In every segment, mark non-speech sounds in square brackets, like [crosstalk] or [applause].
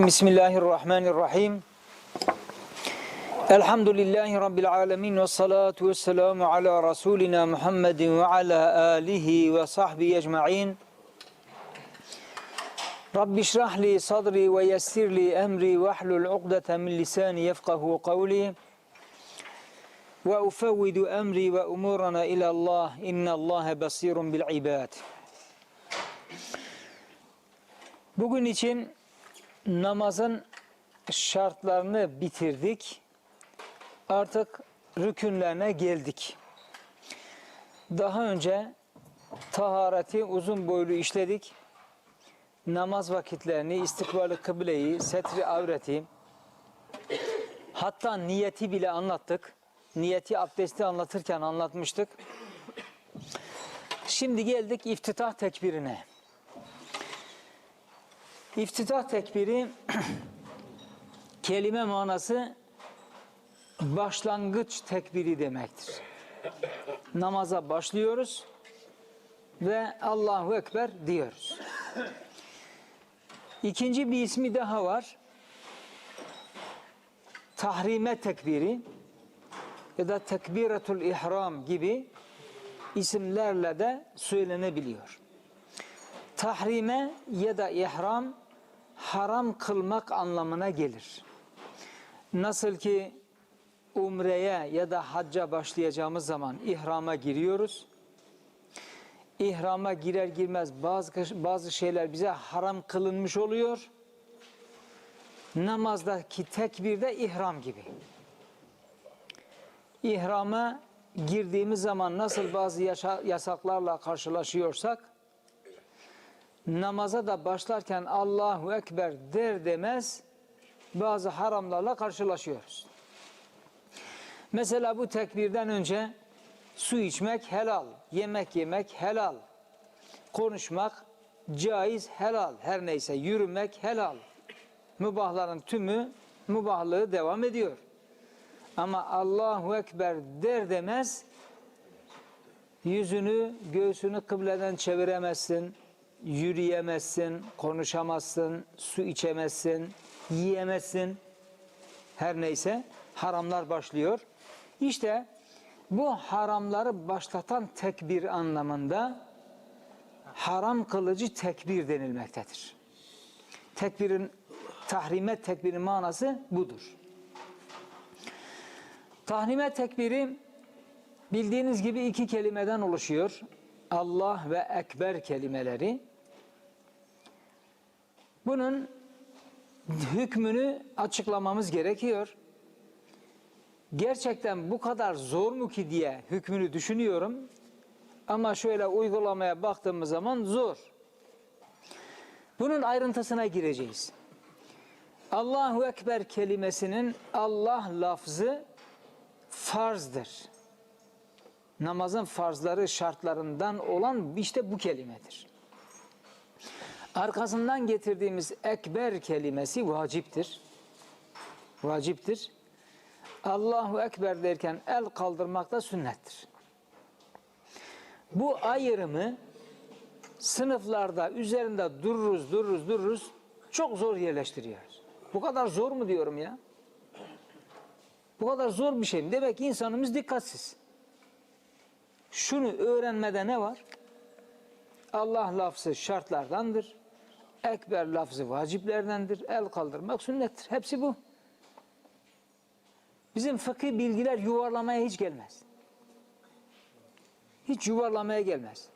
بسم الله الرحمن الرحيم الحمد لله رب العالمين والصلاة والسلام على رسولنا محمد وعلى آله وصحبه أجمعين رب اشرح لي صدري ويسر لي أمري وحل العقدة من لساني يفقه قولي وأفوض أمري وأمورنا إلى الله إن الله بصير بالعباد Bugün için namazın şartlarını bitirdik. Artık rükünlerine geldik. Daha önce tahareti uzun boylu işledik. Namaz vakitlerini, istikbali kıbleyi, setri avreti, hatta niyeti bile anlattık. Niyeti abdesti anlatırken anlatmıştık. Şimdi geldik iftitah tekbirine. İftitah tekbiri [clears throat] kelime manası başlangıç tekbiri demektir. Namaza başlıyoruz ve Allahu Ekber diyoruz. İkinci bir ismi daha var. Tahrime tekbiri ya da tekbiratul ihram gibi isimlerle de söylenebiliyor. Tahrime ya da ihram haram kılmak anlamına gelir. Nasıl ki umreye ya da hacca başlayacağımız zaman ihrama giriyoruz. İhrama girer girmez bazı bazı şeyler bize haram kılınmış oluyor. Namazdaki tekbir de ihram gibi. İhrama girdiğimiz zaman nasıl bazı yasaklarla karşılaşıyorsak namaza da başlarken Allahu Ekber der demez bazı haramlarla karşılaşıyoruz. Mesela bu tekbirden önce su içmek helal, yemek yemek helal, konuşmak caiz helal, her neyse yürümek helal. Mübahların tümü mübahlığı devam ediyor. Ama Allahu Ekber der demez yüzünü, göğsünü kıbleden çeviremezsin, yürüyemezsin, konuşamazsın, su içemezsin, yiyemezsin. Her neyse haramlar başlıyor. İşte bu haramları başlatan tekbir anlamında haram kılıcı tekbir denilmektedir. Tekbirin, tahrimet tekbirin manası budur. Tahrime tekbiri bildiğiniz gibi iki kelimeden oluşuyor. Allah ve Ekber kelimeleri. Bunun hükmünü açıklamamız gerekiyor. Gerçekten bu kadar zor mu ki diye hükmünü düşünüyorum. Ama şöyle uygulamaya baktığımız zaman zor. Bunun ayrıntısına gireceğiz. Allahu Ekber kelimesinin Allah lafzı farzdır. Namazın farzları şartlarından olan işte bu kelimedir. Arkasından getirdiğimiz ekber kelimesi vaciptir. Vaciptir. Allahu Ekber derken el kaldırmak da sünnettir. Bu ayrımı sınıflarda üzerinde dururuz, dururuz, dururuz. Çok zor yerleştiriyoruz. Bu kadar zor mu diyorum ya? Bu kadar zor bir şey mi? Demek ki insanımız dikkatsiz. Şunu öğrenmede ne var? Allah lafzı şartlardandır. Ekber lafzı vaciplerdendir. El kaldırmak sünnettir. Hepsi bu. Bizim fıkhi bilgiler yuvarlamaya hiç gelmez. Hiç yuvarlamaya gelmez.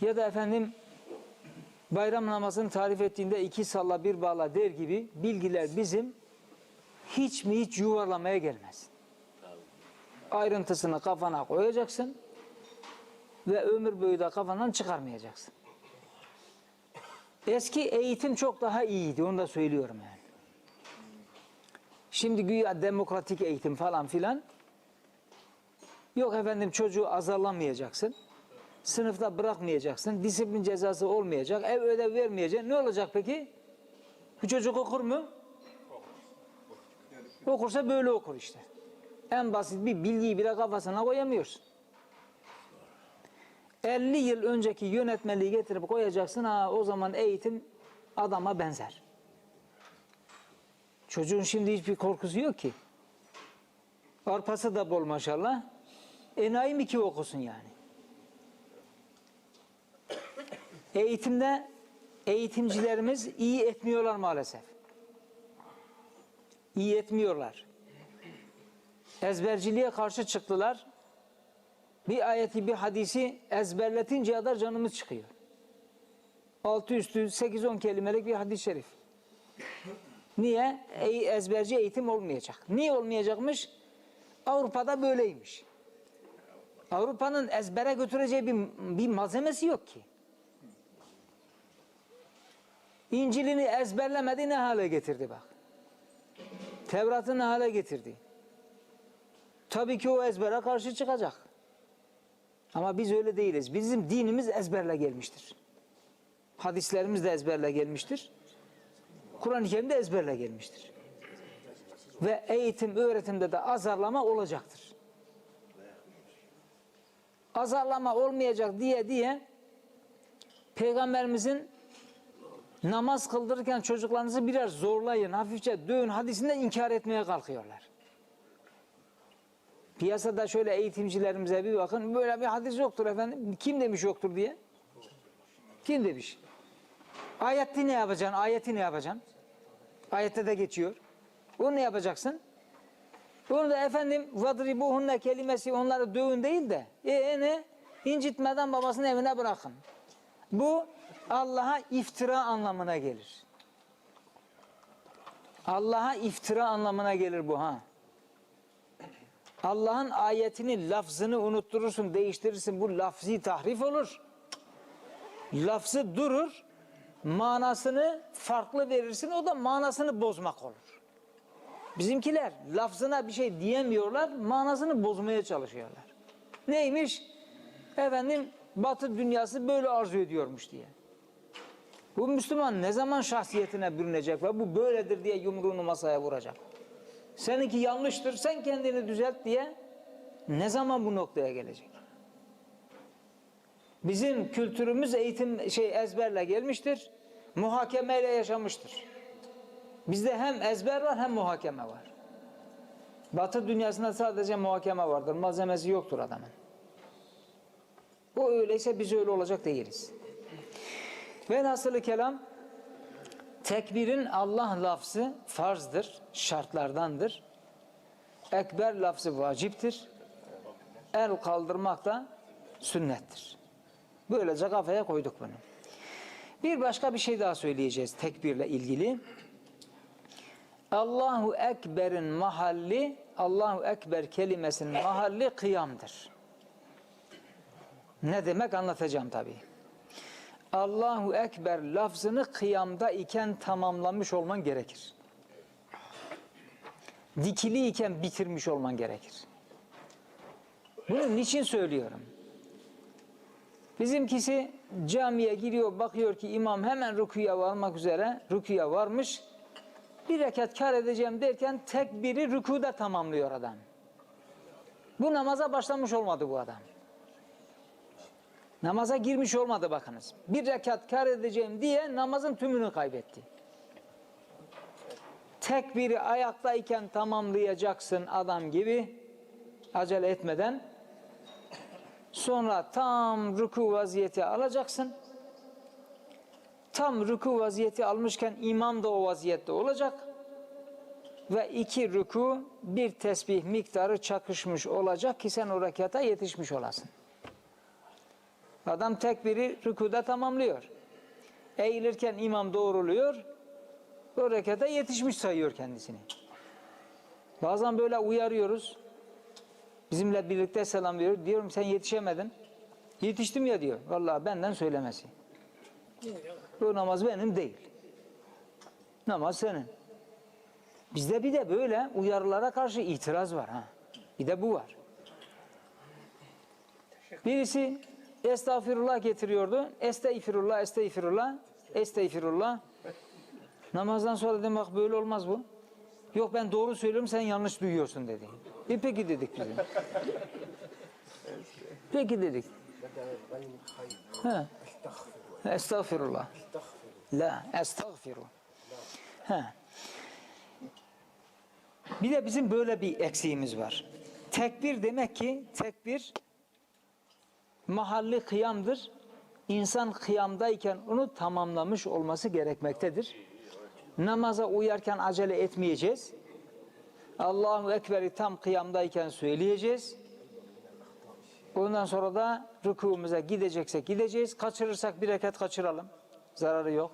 Ya da efendim bayram namazını tarif ettiğinde iki salla bir bağla der gibi bilgiler bizim hiç mi hiç yuvarlamaya gelmez. Ayrıntısını kafana koyacaksın ve ömür boyu da kafandan çıkarmayacaksın. Eski eğitim çok daha iyiydi, onu da söylüyorum yani. Şimdi güya demokratik eğitim falan filan. Yok efendim çocuğu azarlamayacaksın. Sınıfta bırakmayacaksın. Disiplin cezası olmayacak. Ev ödev vermeyeceksin. Ne olacak peki? Bu çocuk okur mu? Okursa böyle okur işte. En basit bir bilgiyi bile kafasına koyamıyorsun. 50 yıl önceki yönetmeliği getirip koyacaksın ha o zaman eğitim adama benzer. Çocuğun şimdi hiçbir korkusu yok ki. Arpası da bol maşallah. Enayi mi ki okusun yani? Eğitimde eğitimcilerimiz iyi etmiyorlar maalesef. İyi etmiyorlar. Ezberciliğe karşı çıktılar. Bir ayeti bir hadisi ezberletince kadar canımız çıkıyor. Altı üstü 8-10 kelimelik bir hadis-i şerif. Niye? Ezberci eğitim olmayacak. Niye olmayacakmış? Avrupa'da böyleymiş. Avrupa'nın ezbere götüreceği bir, bir malzemesi yok ki. İncil'ini ezberlemedi ne hale getirdi bak. Tevrat'ı ne hale getirdi. Tabii ki o ezbere karşı çıkacak. Ama biz öyle değiliz. Bizim dinimiz ezberle gelmiştir. Hadislerimiz de ezberle gelmiştir. Kur'an-ı Kerim de ezberle gelmiştir. Ve eğitim, öğretimde de azarlama olacaktır. Azarlama olmayacak diye diye Peygamberimizin namaz kıldırırken çocuklarınızı biraz zorlayın, hafifçe dövün hadisinden inkar etmeye kalkıyorlar. Piyasada şöyle eğitimcilerimize bir bakın, böyle bir hadis yoktur efendim. Kim demiş yoktur diye? Kim demiş? Ayette ne yapacaksın? Ayeti ne yapacaksın? Ayette de geçiyor. Onu ne yapacaksın? Bunu da efendim vadribuhunne kelimesi onları dövün değil de e, ne? İncitmeden babasının evine bırakın. Bu Allah'a iftira anlamına gelir. Allah'a iftira anlamına gelir bu ha. Allah'ın ayetini, lafzını unutturursun, değiştirirsin. Bu lafzi tahrif olur. Lafzı durur, manasını farklı verirsin. O da manasını bozmak olur. Bizimkiler lafzına bir şey diyemiyorlar, manasını bozmaya çalışıyorlar. Neymiş? Efendim Batı dünyası böyle arzu ediyormuş diye. Bu Müslüman ne zaman şahsiyetine bürünecek ve bu böyledir diye yumruğunu masaya vuracak. Seninki yanlıştır, sen kendini düzelt diye ne zaman bu noktaya gelecek? Bizim kültürümüz eğitim şey ezberle gelmiştir. Muhakemeyle yaşamıştır. Bizde hem ezber var hem muhakeme var. Batı dünyasında sadece muhakeme vardır. Malzemesi yoktur adamın. O öyleyse biz öyle olacak değiliz. Ve nasılı kelam tekbirin Allah lafzı farzdır, şartlardandır. Ekber lafzı vaciptir. El kaldırmak da sünnettir. Böylece kafaya koyduk bunu. Bir başka bir şey daha söyleyeceğiz tekbirle ilgili. Allahu Ekber'in mahalli, Allahu Ekber kelimesinin mahalli kıyamdır. Ne demek anlatacağım tabii. Allahu Ekber lafzını kıyamda iken tamamlamış olman gerekir. Dikili iken bitirmiş olman gerekir. Bunu niçin söylüyorum? Bizimkisi camiye giriyor bakıyor ki imam hemen rükuya varmak üzere rükuya varmış. Bir rekat kar edeceğim derken tekbiri rükuda tamamlıyor adam. Bu namaza başlamış olmadı bu adam. Namaza girmiş olmadı bakınız. Bir rekat kar edeceğim diye namazın tümünü kaybetti. Tekbiri ayaktayken tamamlayacaksın adam gibi acele etmeden. Sonra tam ruku vaziyeti alacaksın. Tam ruku vaziyeti almışken imam da o vaziyette olacak. Ve iki ruku bir tesbih miktarı çakışmış olacak ki sen o rekata yetişmiş olasın. Adam tekbiri rükuda tamamlıyor. Eğilirken imam doğruluyor. O rekata yetişmiş sayıyor kendisini. Bazen böyle uyarıyoruz. Bizimle birlikte selam veriyor. Diyorum sen yetişemedin. Yetiştim ya diyor. Vallahi benden söylemesi. Bu namaz benim değil. Namaz senin. Bizde bir de böyle uyarılara karşı itiraz var. ha. Bir de bu var. Birisi estağfirullah getiriyordu. Estağfirullah, estağfirullah, estağfirullah. Namazdan sonra dedim bak böyle olmaz bu. Yok ben doğru söylüyorum sen yanlış duyuyorsun dedi. E peki dedik biz. de. Peki dedik. Ha. Estağfirullah. La, estağfiru. Ha. Bir de bizim böyle bir eksiğimiz var. Tekbir demek ki tekbir mahalli kıyamdır. İnsan kıyamdayken onu tamamlamış olması gerekmektedir. Namaza uyarken acele etmeyeceğiz. Allahu Ekber'i tam kıyamdayken söyleyeceğiz. Ondan sonra da rükûmuza gideceksek gideceğiz. Kaçırırsak bir rekat kaçıralım. Zararı yok.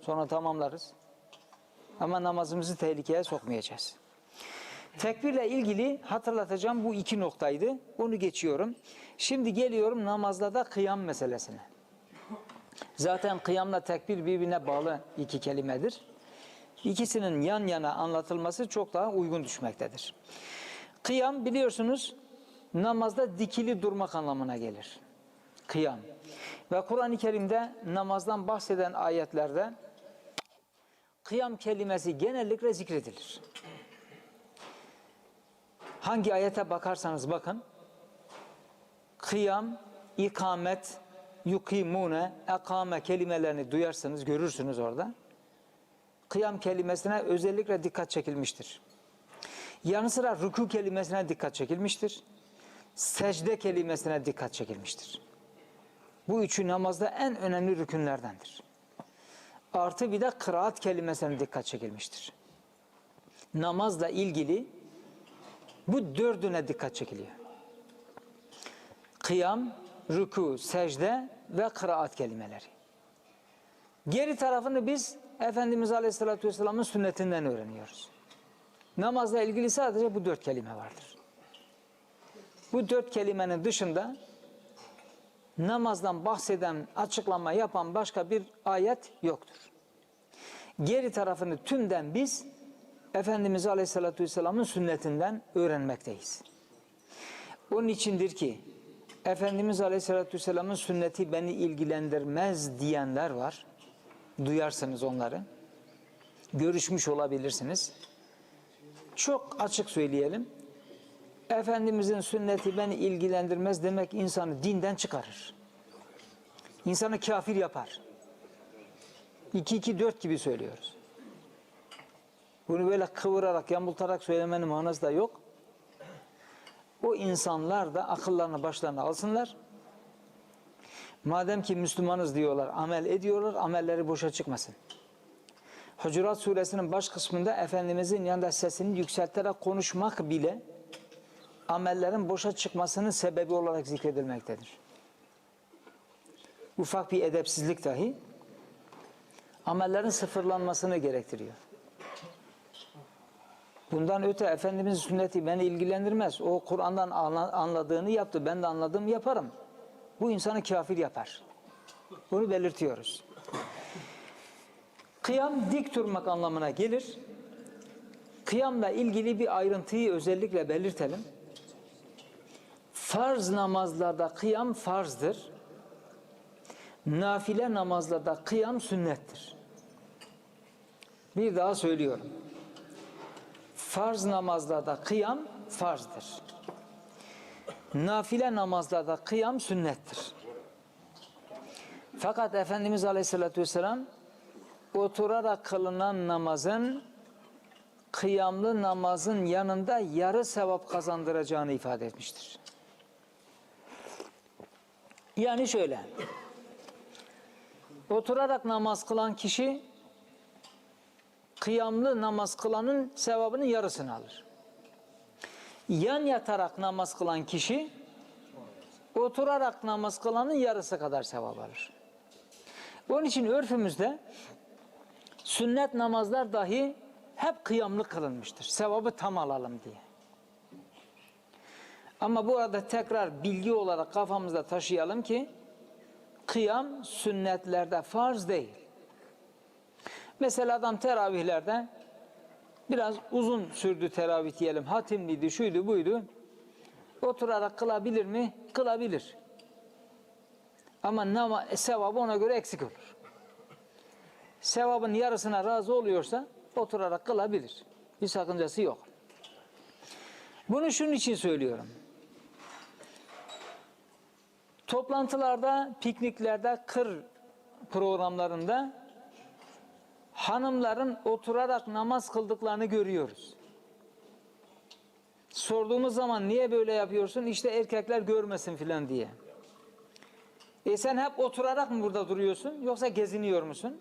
Sonra tamamlarız. Ama namazımızı tehlikeye sokmayacağız. Tekbirle ilgili hatırlatacağım bu iki noktaydı. Onu geçiyorum. Şimdi geliyorum namazda da kıyam meselesine. Zaten kıyamla tekbir birbirine bağlı iki kelimedir. İkisinin yan yana anlatılması çok daha uygun düşmektedir. Kıyam biliyorsunuz namazda dikili durmak anlamına gelir. Kıyam. Ve Kur'an-ı Kerim'de namazdan bahseden ayetlerde kıyam kelimesi genellikle zikredilir. Hangi ayete bakarsanız bakın kıyam, ikamet, yukimune, ekame kelimelerini duyarsınız, görürsünüz orada. Kıyam kelimesine özellikle dikkat çekilmiştir. Yanı sıra rükû kelimesine dikkat çekilmiştir. Secde kelimesine dikkat çekilmiştir. Bu üçü namazda en önemli rükünlerdendir. Artı bir de kıraat kelimesine dikkat çekilmiştir. Namazla ilgili bu dördüne dikkat çekiliyor. Kıyam, rükû, secde ve kıraat kelimeleri. Geri tarafını biz Efendimiz Aleyhisselatü Vesselam'ın sünnetinden öğreniyoruz. Namazla ilgili sadece bu dört kelime vardır. Bu dört kelimenin dışında namazdan bahseden, açıklama yapan başka bir ayet yoktur. Geri tarafını tümden biz Efendimiz Aleyhisselatü Vesselam'ın sünnetinden öğrenmekteyiz. Onun içindir ki Efendimiz Aleyhisselatü Vesselam'ın sünneti beni ilgilendirmez diyenler var. Duyarsınız onları. Görüşmüş olabilirsiniz. Çok açık söyleyelim. Efendimizin sünneti beni ilgilendirmez demek insanı dinden çıkarır. İnsanı kafir yapar. 2-2-4 gibi söylüyoruz. Bunu böyle kıvırarak, yamultarak söylemenin manası da yok. O insanlar da akıllarını başlarına alsınlar. Madem ki Müslümanız diyorlar, amel ediyorlar, amelleri boşa çıkmasın. Hucurat suresinin baş kısmında Efendimizin yanında sesini yükselterek konuşmak bile amellerin boşa çıkmasının sebebi olarak zikredilmektedir. Ufak bir edepsizlik dahi amellerin sıfırlanmasını gerektiriyor. Bundan öte Efendimizin sünneti beni ilgilendirmez. O Kur'an'dan anladığını yaptı. Ben de anladığımı yaparım. Bu insanı kafir yapar. Bunu belirtiyoruz. Kıyam dik durmak anlamına gelir. Kıyamla ilgili bir ayrıntıyı özellikle belirtelim. Farz namazlarda kıyam farzdır. Nafile namazlarda kıyam sünnettir. Bir daha söylüyorum. Farz namazlarda kıyam farzdır. Nafile namazlarda kıyam sünnettir. Fakat Efendimiz Aleyhisselatü Vesselam oturarak kılınan namazın kıyamlı namazın yanında yarı sevap kazandıracağını ifade etmiştir. Yani şöyle. Oturarak namaz kılan kişi kıyamlı namaz kılanın sevabının yarısını alır. Yan yatarak namaz kılan kişi oturarak namaz kılanın yarısı kadar sevap alır. Onun için örfümüzde sünnet namazlar dahi hep kıyamlı kılınmıştır. Sevabı tam alalım diye. Ama bu arada tekrar bilgi olarak kafamızda taşıyalım ki kıyam sünnetlerde farz değil. Mesela adam teravihlerde biraz uzun sürdü teravih diyelim. Hatimliydi, şuydu, buydu. Oturarak kılabilir mi? Kılabilir. Ama nama, sevabı ona göre eksik olur. Sevabın yarısına razı oluyorsa oturarak kılabilir. Bir sakıncası yok. Bunu şunun için söylüyorum. Toplantılarda, pikniklerde, kır programlarında hanımların oturarak namaz kıldıklarını görüyoruz. Sorduğumuz zaman niye böyle yapıyorsun? İşte erkekler görmesin filan diye. E sen hep oturarak mı burada duruyorsun yoksa geziniyor musun?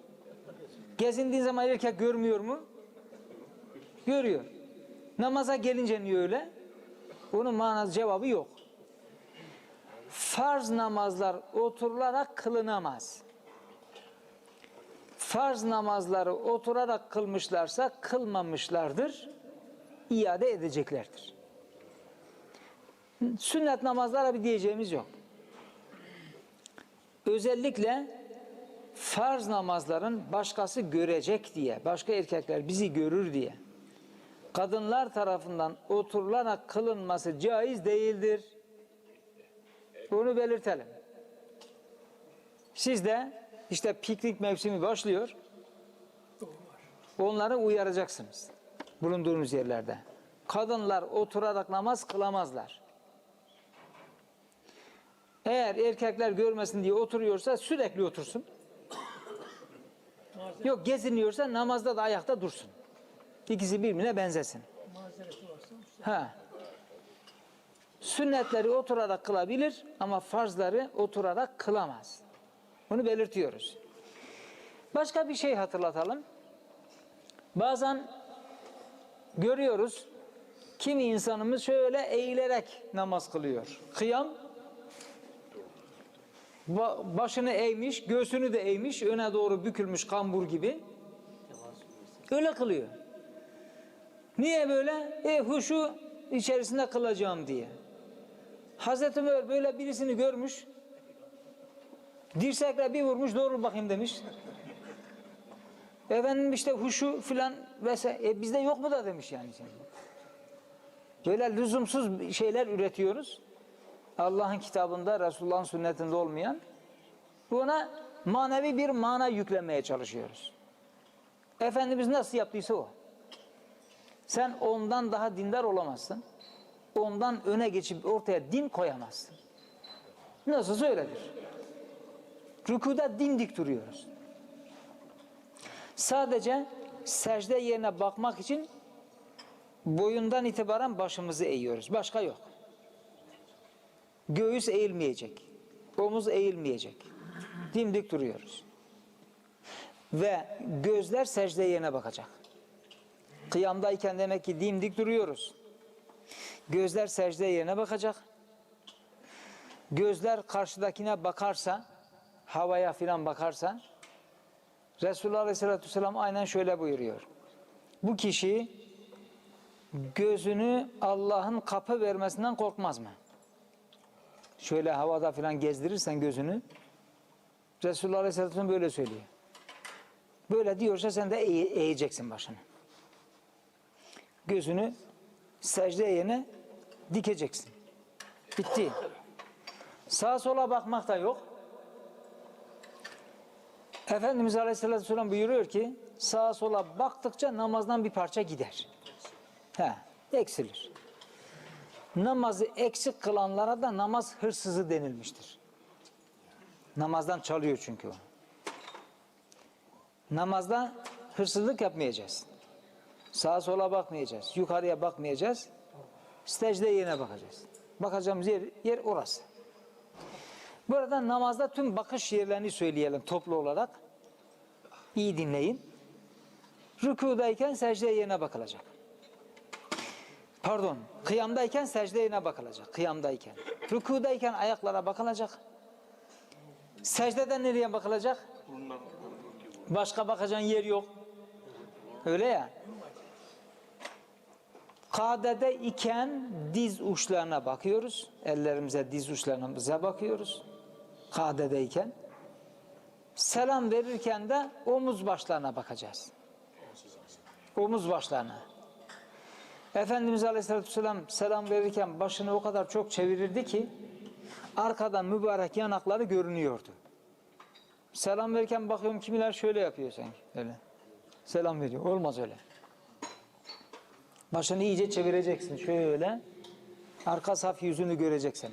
Gezindiğin zaman erkek görmüyor mu? Görüyor. Namaza gelince niye öyle? Bunun manası cevabı yok. Farz namazlar oturularak kılınamaz. Farz namazları oturarak kılmışlarsa kılmamışlardır, iade edeceklerdir. Sünnet namazlara bir diyeceğimiz yok. Özellikle farz namazların başkası görecek diye, başka erkekler bizi görür diye kadınlar tarafından oturularak kılınması caiz değildir. Bunu belirtelim. Siz de işte piknik mevsimi başlıyor. Onları uyaracaksınız. Bulunduğunuz yerlerde. Kadınlar oturarak namaz kılamazlar. Eğer erkekler görmesin diye oturuyorsa sürekli otursun. Yok geziniyorsa namazda da ayakta dursun. İkisi birbirine benzesin. Ha. Sünnetleri oturarak kılabilir ama farzları oturarak kılamaz. Bunu belirtiyoruz. Başka bir şey hatırlatalım. Bazen görüyoruz kimi insanımız şöyle eğilerek namaz kılıyor. Kıyam ba- başını eğmiş, göğsünü de eğmiş, öne doğru bükülmüş kambur gibi. Öyle kılıyor. Niye böyle? E huşu içerisinde kılacağım diye. Hazreti Ömer böyle birisini görmüş. Dirsekle bir vurmuş doğru bakayım demiş. Efendim işte huşu filan vesaire. E bizde yok mu da demiş yani. Böyle lüzumsuz şeyler üretiyoruz. Allah'ın kitabında, Resulullah'ın sünnetinde olmayan. Buna manevi bir mana yüklemeye çalışıyoruz. Efendimiz nasıl yaptıysa o. Sen ondan daha dindar olamazsın. Ondan öne geçip ortaya din koyamazsın. Nasılsa öyledir. Rükuda dimdik duruyoruz. Sadece secde yerine bakmak için boyundan itibaren başımızı eğiyoruz. Başka yok. Göğüs eğilmeyecek. Omuz eğilmeyecek. Dimdik duruyoruz. Ve gözler secde yerine bakacak. Kıyamdayken demek ki dimdik duruyoruz. Gözler secde yerine bakacak. Gözler karşıdakine bakarsa, havaya filan bakarsa, Resulullah Aleyhisselatü Vesselam aynen şöyle buyuruyor. Bu kişi gözünü Allah'ın kapı vermesinden korkmaz mı? Şöyle havada filan gezdirirsen gözünü, Resulullah Aleyhisselatü Vesselam böyle söylüyor. Böyle diyorsa sen de eğ- eğeceksin başını. Gözünü secde yerine dikeceksin. Bitti. Sağa sola bakmak da yok. Efendimiz Aleyhisselatü Vesselam buyuruyor ki sağa sola baktıkça namazdan bir parça gider. He, eksilir. Namazı eksik kılanlara da namaz hırsızı denilmiştir. Namazdan çalıyor çünkü o. Namazda hırsızlık yapmayacağız. Sağa sola bakmayacağız. Yukarıya bakmayacağız. Secde yerine bakacağız. Bakacağımız yer, yer orası. Burada namazda tüm bakış yerlerini söyleyelim toplu olarak. İyi dinleyin. Rükudayken secde yerine bakılacak. Pardon, kıyamdayken secde yerine bakılacak. Kıyamdayken. Rükudayken ayaklara bakılacak. Secdeden nereye bakılacak? Başka bakacağın yer yok. Öyle ya. Kadede iken diz uçlarına bakıyoruz. Ellerimize, diz uçlarımıza bakıyoruz. Kadedeyken. Selam verirken de omuz başlarına bakacağız. Omuz başlarına. Efendimiz Aleyhisselatü Vesselam selam verirken başını o kadar çok çevirirdi ki arkadan mübarek yanakları görünüyordu. Selam verirken bakıyorum kimiler şöyle yapıyor sanki. Öyle. Selam veriyor. Olmaz öyle. Başını iyice çevireceksin. Şöyle. Arka saf yüzünü göreceksin.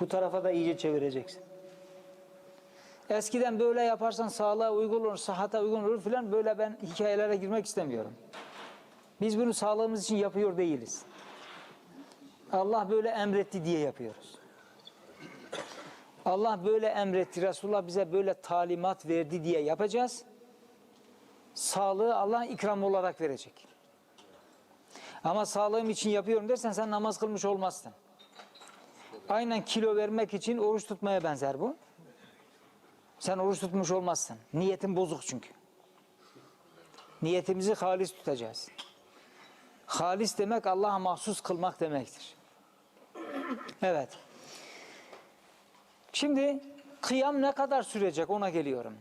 Bu tarafa da iyice çevireceksin. Eskiden böyle yaparsan sağlığa uygun olur, sıhhata uygun olur filan böyle ben hikayelere girmek istemiyorum. Biz bunu sağlığımız için yapıyor değiliz. Allah böyle emretti diye yapıyoruz. Allah böyle emretti, Resulullah bize böyle talimat verdi diye yapacağız. Sağlığı Allah ikram olarak verecek. Ama sağlığım için yapıyorum dersen sen namaz kılmış olmazsın. Aynen kilo vermek için oruç tutmaya benzer bu. Sen oruç tutmuş olmazsın. Niyetin bozuk çünkü. Niyetimizi halis tutacağız. Halis demek Allah'a mahsus kılmak demektir. Evet. Şimdi kıyam ne kadar sürecek ona geliyorum.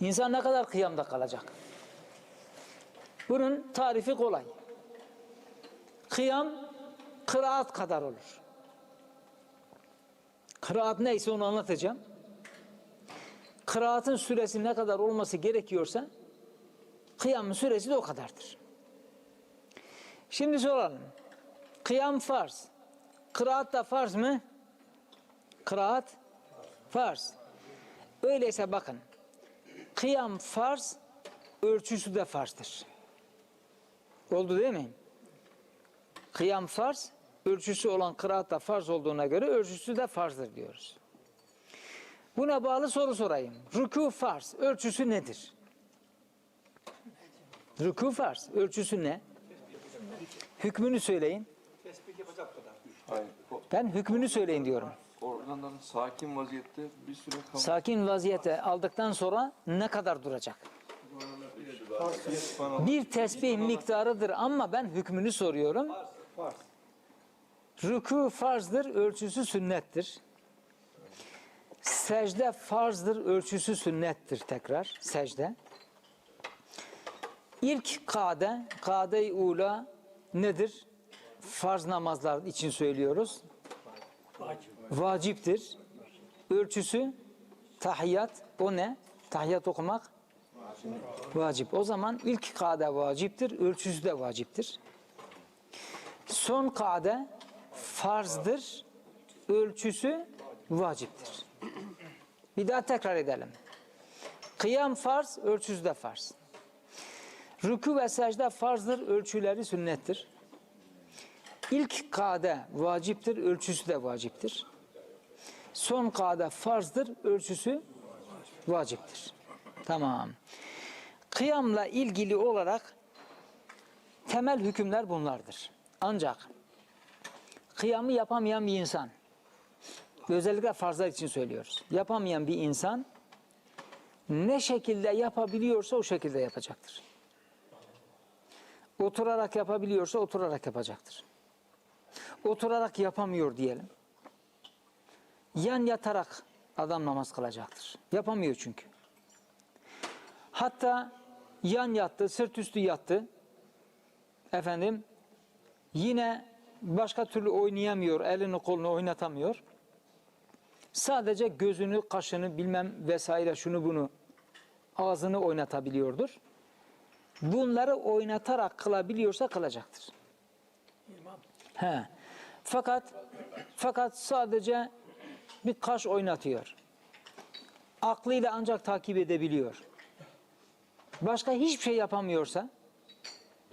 İnsan ne kadar kıyamda kalacak? Bunun tarifi kolay. Kıyam kıraat kadar olur. Kıraat neyse onu anlatacağım. Kıraatın süresi ne kadar olması gerekiyorsa kıyamın süresi de o kadardır. Şimdi soralım. Kıyam farz. Kıraat da farz mı? Kıraat farz. Öyleyse bakın. Kıyam farz, ölçüsü de farzdır. Oldu değil mi? Kıyam farz, ölçüsü olan kıraat da farz olduğuna göre ölçüsü de farzdır diyoruz. Buna bağlı soru sorayım. Rükû farz, ölçüsü nedir? Rükû farz, ölçüsü ne? Hükmünü söyleyin. Tespih yapacak kadar. Hayır. O, Ben hükmünü söyleyin diyorum. organların sakin vaziyette bir süre kal. Sakin vaziyete aldıktan sonra ne kadar duracak? Bir tesbih miktarıdır ama ben hükmünü soruyorum. Farz. Rükû farzdır, ölçüsü sünnettir. Secde farzdır, ölçüsü sünnettir tekrar, secde. İlk kade, kade-i ula nedir? Farz namazlar için söylüyoruz. Vaciptir. Ölçüsü tahiyyat, o ne? Tahiyyat okumak vacip. O zaman ilk kade vaciptir, ölçüsü de vaciptir. Son kade farzdır, ölçüsü vaciptir. Bir daha tekrar edelim. Kıyam farz, ölçüsü de farz. Rükû ve secde farzdır, ölçüleri sünnettir. İlk kade vaciptir, ölçüsü de vaciptir. Son kade farzdır, ölçüsü vaciptir. Tamam. Kıyamla ilgili olarak temel hükümler bunlardır. Ancak kıyamı yapamayan bir insan, özellikle farzlar için söylüyoruz. Yapamayan bir insan ne şekilde yapabiliyorsa o şekilde yapacaktır. Oturarak yapabiliyorsa oturarak yapacaktır. Oturarak yapamıyor diyelim. Yan yatarak adam namaz kılacaktır. Yapamıyor çünkü. Hatta yan yattı, sırt üstü yattı. Efendim yine başka türlü oynayamıyor, elini kolunu oynatamıyor. Sadece gözünü, kaşını bilmem vesaire şunu bunu ağzını oynatabiliyordur. Bunları oynatarak kılabiliyorsa kılacaktır. He. Fakat fakat sadece bir kaş oynatıyor. Aklıyla ancak takip edebiliyor. Başka hiçbir şey yapamıyorsa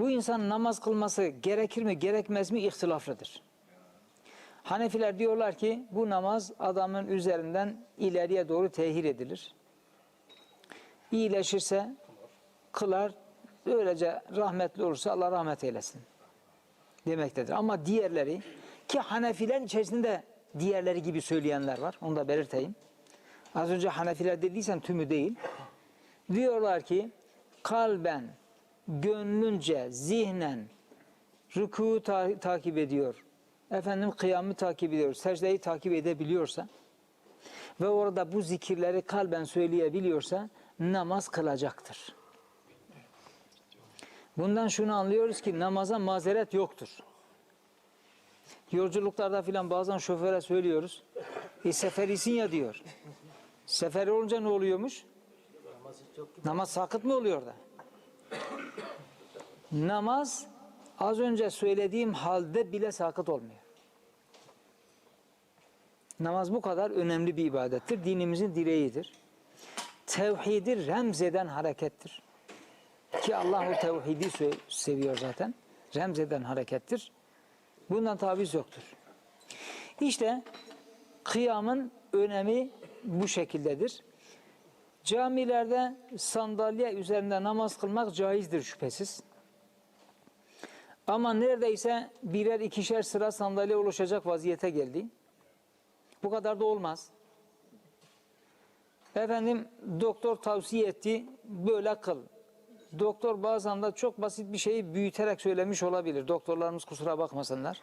bu insan namaz kılması gerekir mi gerekmez mi ihtilaflıdır. Hanefiler diyorlar ki bu namaz adamın üzerinden ileriye doğru tehir edilir. İyileşirse kılar, öylece rahmetli olursa Allah rahmet eylesin demektedir. Ama diğerleri ki Hanefilerin içerisinde diğerleri gibi söyleyenler var. Onu da belirteyim. Az önce Hanefiler dediysen tümü değil. Diyorlar ki kalben, gönlünce, zihnen rükû ta- takip ediyor. Efendim kıyamı takip ediyor. Secdeyi takip edebiliyorsa ve orada bu zikirleri kalben söyleyebiliyorsa namaz kılacaktır. Bundan şunu anlıyoruz ki namaza mazeret yoktur. Yolculuklarda filan bazen şoföre söylüyoruz. E seferisin ya diyor. Seferi olunca ne oluyormuş? Namaz sakıt mı oluyor da? Namaz az önce söylediğim halde bile sakıt olmuyor. Namaz bu kadar önemli bir ibadettir. Dinimizin direğidir. Tevhidi remzeden harekettir. Ki Allah o tevhidi seviyor zaten. Remzeden harekettir. Bundan taviz yoktur. İşte kıyamın önemi bu şekildedir. Camilerde sandalye üzerinde namaz kılmak caizdir şüphesiz. Ama neredeyse birer ikişer sıra sandalye oluşacak vaziyete geldi. Bu kadar da olmaz. Efendim doktor tavsiye etti böyle kıl. Doktor bazen de çok basit bir şeyi büyüterek söylemiş olabilir. Doktorlarımız kusura bakmasınlar.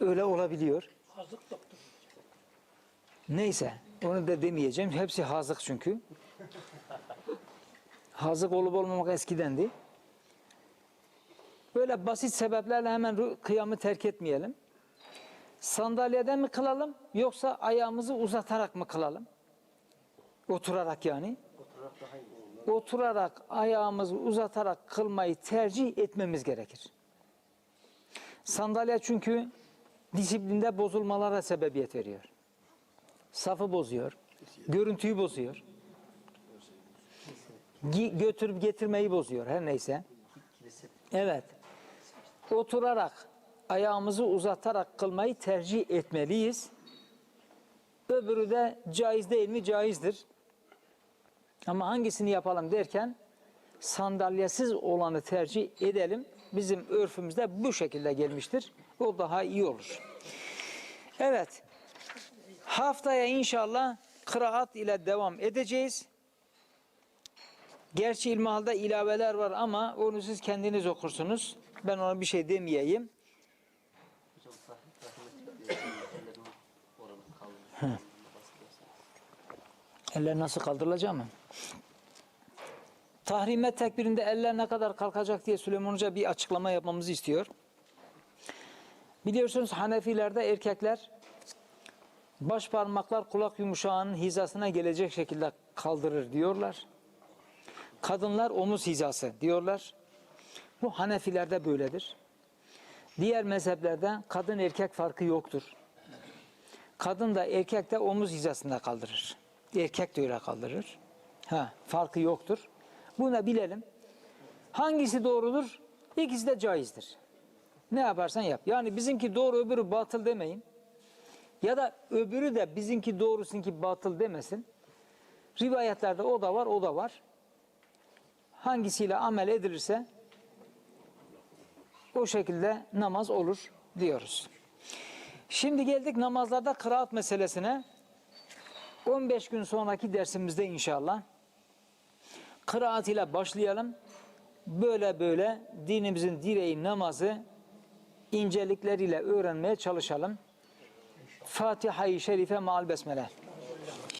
Öyle olabiliyor. Neyse onu da demeyeceğim. Hepsi hazık çünkü. Hazık olup olmamak eskidendi. Böyle basit sebeplerle hemen kıyamı terk etmeyelim. Sandalyeden mi kılalım yoksa ayağımızı uzatarak mı kılalım? Oturarak yani. Oturarak ayağımızı uzatarak kılmayı tercih etmemiz gerekir. Sandalye çünkü disiplinde bozulmalara sebebiyet veriyor. Safı bozuyor. Görüntüyü bozuyor. Götürüp getirmeyi bozuyor her neyse. Evet. Oturarak ayağımızı uzatarak kılmayı tercih etmeliyiz. Öbürü de caiz değil mi? Caizdir. Ama hangisini yapalım derken sandalyesiz olanı tercih edelim. Bizim örfümüzde bu şekilde gelmiştir. O daha iyi olur. Evet. Haftaya inşallah kıraat ile devam edeceğiz. Gerçi ilmihalde ilaveler var ama onu siz kendiniz okursunuz. Ben ona bir şey demeyeyim. [laughs] Eller nasıl kaldırılacak mı? Tahrime tekbirinde eller ne kadar kalkacak diye Süleyman Hoca bir açıklama yapmamızı istiyor. Biliyorsunuz Hanefilerde erkekler baş parmaklar kulak yumuşağının hizasına gelecek şekilde kaldırır diyorlar. Kadınlar omuz hizası diyorlar. Bu Hanefilerde böyledir. Diğer mezheplerde kadın erkek farkı yoktur. Kadın da erkek de omuz hizasında kaldırır. Erkek de öyle kaldırır. Ha, farkı yoktur. Bunu da bilelim. Hangisi doğrudur? İkisi de caizdir. Ne yaparsan yap. Yani bizimki doğru öbürü batıl demeyin. Ya da öbürü de bizimki doğru sizinki batıl demesin. Rivayetlerde o da var, o da var. Hangisiyle amel edilirse o şekilde namaz olur diyoruz. Şimdi geldik namazlarda kıraat meselesine. 15 gün sonraki dersimizde inşallah kıraat ile başlayalım. Böyle böyle dinimizin direği namazı incelikleriyle öğrenmeye çalışalım. Fatiha-i Şerife maal besmele.